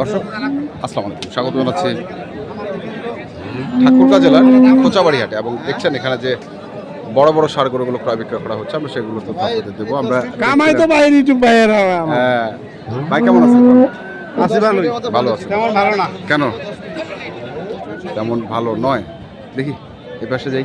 দর্শক আসসালামু আলাইকুম। স্বাগত জানাচ্ছি ঠাকুরগাঁ জেলার কোচাবাড়ি হাটে এবং দেখছেন এখানে যে বড় বড় সার গরুগুলো ক্রয় বিক্রয় করা হচ্ছে আমরা সেগুলো তো দেবো। আমরা কামাই তো বাইরে হ্যাঁ। ভাই কেমন আছেন? আছি ভালোই। ভালো আছে তেমন ভালো না। কেন? তেমন ভালো নয়। দেখি এ পাশে যাই।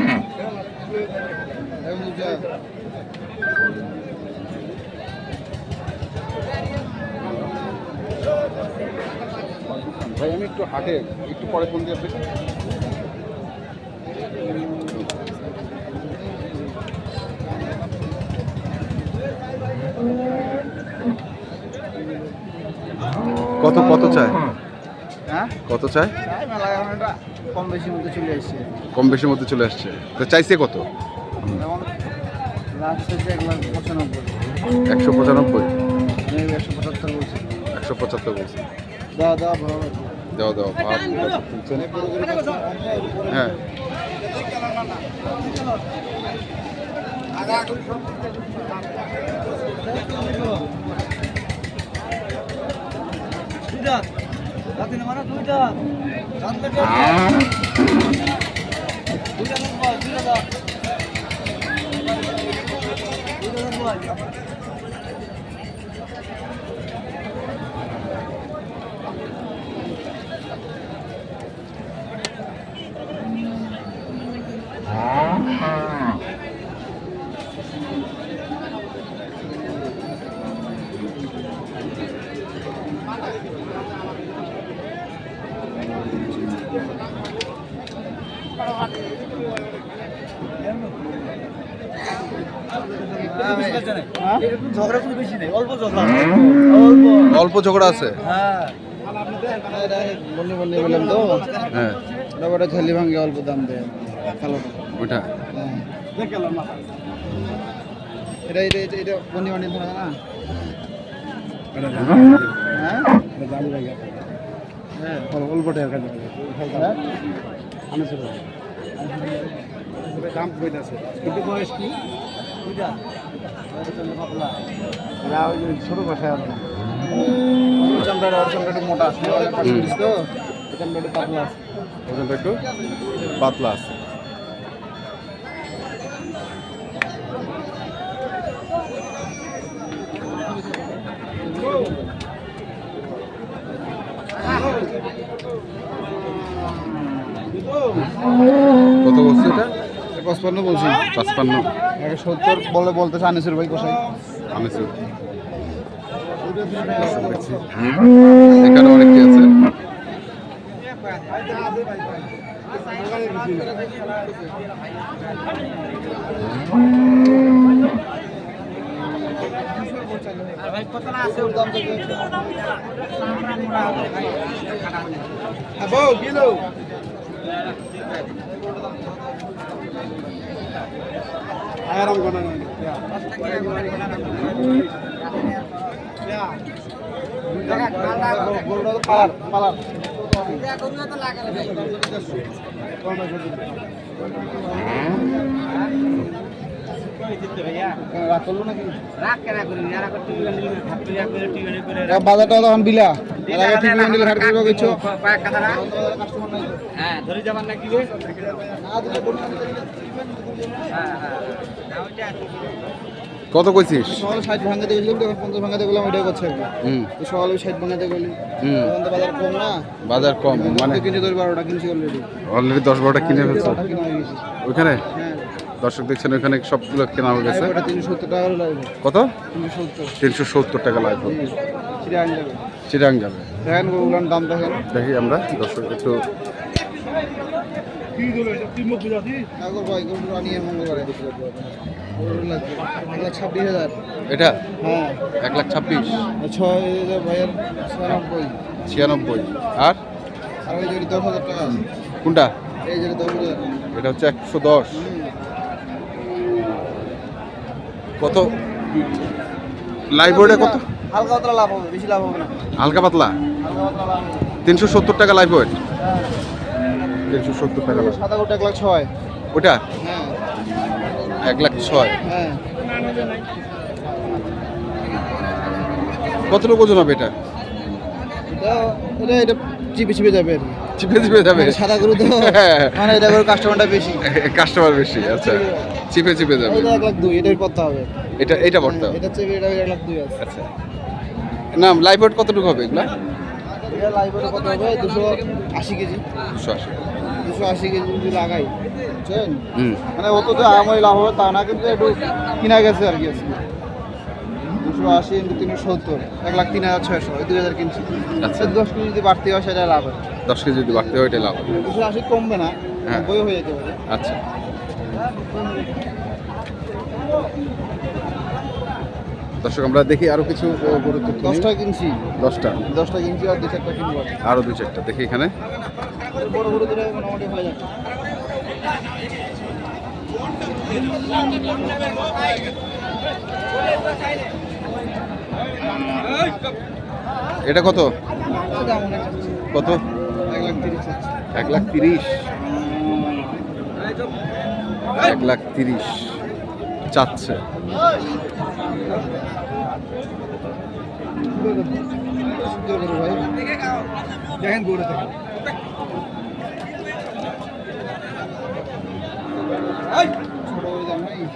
ভাই আমি একটু হাটে একটু পরে ফোন দিয়ে আপনাকে কত কত চায় হ্যাঁ। কত চায় কম বেশির মধ্যে চলে আসছে। কম বেশির মধ্যে চলে আসছে। তো চাইছে কত? একশো পঁচানব্বই একশো পঁচাত্তর বলছি দেওয়া দেওয়া ভালো দেওয়া দেওয়া তুলছেন হ্যাঁ দুইটা দুইটা দুইটা নম্বর দুইটা দাও দুইটা নম্বর অল্প ঝগড়া আছে। হ্যাঁ বললে বললে বললাম অল্প দাম দেয় হ্যাঁ। এটা এটা এটা এটা বন্দি বান্ডি ধরা না হ্যাঁ হ্যাঁ অল্প টাকার কাছে হ্যাঁ দাম কিন্তু বয়স কি ছোট ভাষায় আর চামড়াটা ওর চামড়া একটু মোটা আছে। তো চামড়া একটু পাতলা আছে। ওজনটা একটু আছে। পঁচপান্ন বলছি। পাঁচপান্ন। একটা সত্তর বলে বলতেছে আনিসুর ভাই কোথায়? আনিসুর। এখানে অনেকটি আছে কিলো আরাম কোনা পালার পালার করল নাকি বাজারটা তখন বিলা। এর আগে ঠিক হয়ে হ্যাঁ ধরে যাবার নাকি কত কইছিস? সকালে ষাট ভাঙাতে গেছিলাম তখন পঞ্চাশ ভাঙাতে গেলাম ওইটাই করছে। হুম। সকালে ষাট ভাঙাতে গেলি। হুম। তখন তো বাজার কম না। বাজার কম মানে? কিনছে দশ বারোটা কিনছি অলরেডি অলরেডি দশ বারোটা কিনে ফেলছো? হয়ে ওইখানে? দর্শক দেখছেন ওইখানে সবগুলো কেনা হয়ে গেছে। ওটা তিনশো সত্তর টাকা কত? তিনশো সত্তর। তিনশো সত্তর টাকা লাগবে চিরাং যাবে। দেখেন ওগুলোর দাম দেখেন। দেখি আমরা দর্শক একটু। এটা? হ্যাঁ। এক লাখ ছাব্বিশ? ছয় ছয়ানব্বই। ছিয়ানব্বই। আর? আর ওই যদি দশ হাজার টাকা। আছে কোনটা? এই যদি দশ হাজার। এটা হচ্ছে একশো দশ। কত? লাইভ বোর্ডে কত? হালকা পাতলা লাভ হবে বেশি লাভ হবে না। হালকা পাতলা? তিনশো সত্তর টাকা লাইভ ওয়েট হ্যাঁ। তিনশো সত্তর টাকা। সাদা গোটা এক লাখ ছয়। ওটা? হ্যাঁ। এক লাখ ছয়। হ্যাঁ। কত লোক ওজন হবে এটা? এটা এটা এটা চিপে চিপে যাবে আর কি। চিপে চিপে যাবে। মানে সাদা গরু তো। মানে এটা করে কাস্টমারটা বেশি। কাস্টমার বেশি আচ্ছা। চিপে চিপে যাবে। এটা এক লাখ দুই এটার করতে হবে। এটা এটা ভরতে হবে। এটা চেপে এটা এক লাখ দুই আছে। আচ্ছা। না লাইভ ওয়েট কতটুকু হবে এগুলা? এটা লাইভ কত হবে? দুশো আশি কেজি। দুশো আশি। দুশো আশি কেজি যদি লাগাই বুঝছেন? মানে অত তো আমার লাভ হবে তা না কিন্তু একটু কিনা গেছে আর কি দুশো আশি ইন্টু তিনশো সত্তর এক লাখ তিন হাজার ছয়শো দুই হাজার কিনছি। আচ্ছা। দশ কেজি যদি বাড়তি হয় সেটা লাভ হয়। দশ কেজি যদি বাড়তে হয় এটা লাভ হবে। দুশো আশি কমবে না হ্যাঁ। বই হয়ে যেতে পারে। আচ্ছা। দর্শক আমরা দেখি আরও কিছু গরুর দশটা কিনছি। দশটা? দশটা কিনছি আর দু চারটা কিনবো। আর দুই চারটা দেখি এখানে। বড় ধরে মোটামুটি হয়ে যাবে এটা কত। কত? এক লাখ তিরিশ। এক লাখ তিরিশ। চাচ্ছে।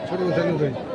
ছোট ছোট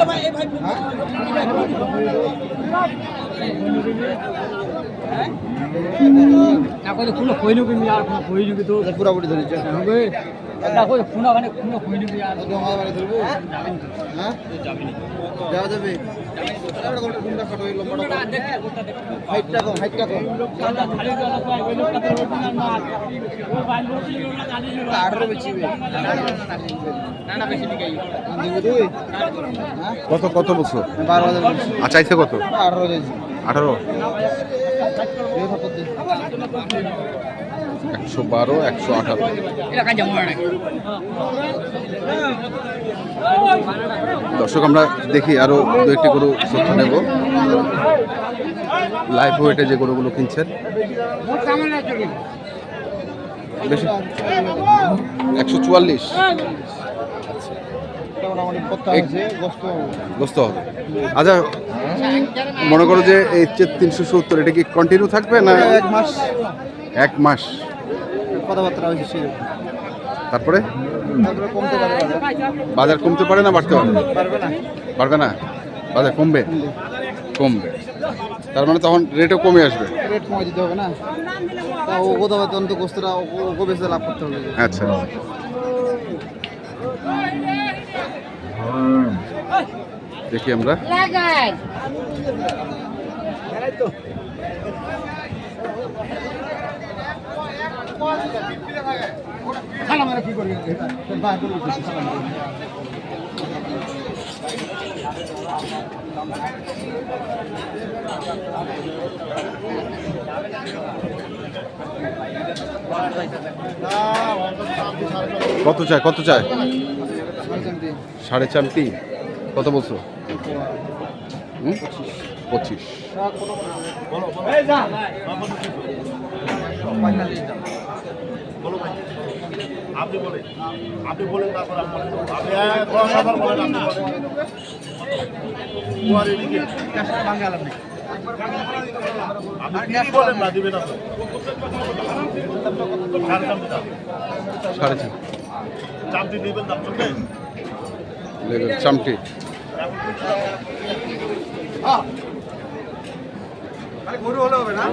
ভাই ভাই গায়ে গায়ে কুটে লাগে এ ভাই ঝাপড়লে না কই খুনো কইনু কি আর কি তো পুরাপুরি ধরেছে হবে মানে কি আর ধরবো হ্যাঁ যাবে হয়ে হ্যাঁ কত কত বছর চাইছে কত আঠারো আঠারো। একশো বারো, একশো আঠারো। দর্শক, আমরা দেখি আরও দু একটি গরু তথ্য নেব। লাইভ ওয়েটে যে গরুগুলো কিনছেন। বেশি একশো চুয়াল্লিশ এটা মোটামুটি পত্তা এক- হয়েছে গোস্ত হবে। আচ্ছা মনে করো যে এই যে তিনশো সত্তর এটা কি কন্টিনিউ থাকবে না? এক মাস। এক মাস। কথাবার্তা তারপরে? বাজার। কমতে পারে না বাড়তে পারে? পারবে না। পারবে না? বাজার কমবে? কমবে। তার মানে তখন রেটও কমে আসবে। রেট কমাই দিতে হবে না। তা ও অন্ত গোস্তটা ওকে বেশি লাভ করতে হবে। আচ্ছা। দেখি আমরা। কত চায় কত চায়? সাড়ে চারটি কত বলছো? হুম? পঁচিশ। আপনি বলেন আপনি বলেন তারপর আপনি বলেন দিবেন সাড়ে চার চামটি নেবেন দাম চলবে? চামটি। গরু হলে হবে না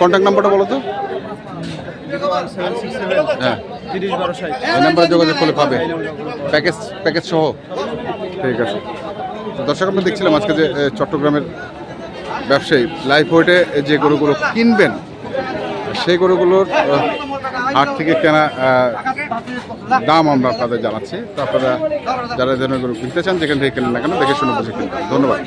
কন্ট্যাক্ট নাম্বারটা বলো তো। হ্যাঁ। এই নাম্বারে যোগাযোগ করলে পাবে। প্যাকেজ প্যাকেজ সহ। ঠিক আছে। দর্শক, আমরা দেখছিলাম আজকে যে চট্টগ্রামের ব্যবসায়ী লাইফ ওয়েটে যে গরুগুলো কিনবেন, সেই গরুগুলোর হাট থেকে কেনা দাম আমরা আপনাদের জানাচ্ছি। তো আপনারা যারা ধরনের গরু কিনতে চান, যেখান থেকে কেনেন না কেন, দেখে শুনে বসে কিনবেন। ধন্যবাদ।